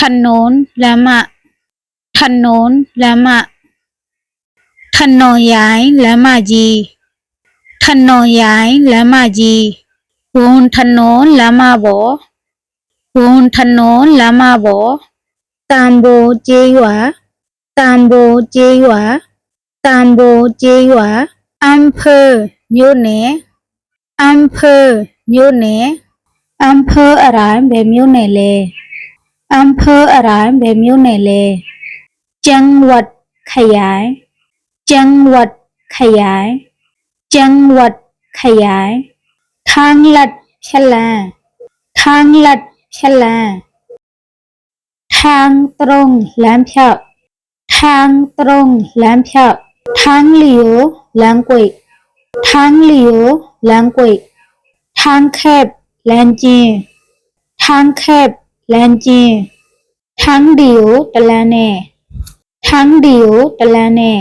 ถนนလမ်းမถนนလမ်းမถนนရိုင်းလမ်းမကြီးถนนရိုင်းလမ်းမကြီးဝန်ถนนလမ်းမပေါ်ဝန်ถนนလမ်းမပေါ်တံဘိုကျေးရွာတံဘိုကျေးရွာတံဘိုကျေးရွာအမ်ဖើမြို့နယ်အမ်ဖើမြို့နယ်အမ်ဖើอะไรဘယ်မြို့နယ်လဲ อำเภออะไรเบมิวในเล จังหวัดขยาย จังหวัดขยาย จังหวัดขยาย ทางลัดพลา ทางลัดพลา ทางตรงแหลมเพยาทางตรงแหลมเพยาทางเหลียวแหลมกุยทางเหลียวแหลมกุยทางแคบแหลมจี ทางแคบ ลนจีนทางเดียวตะลาแน่ทา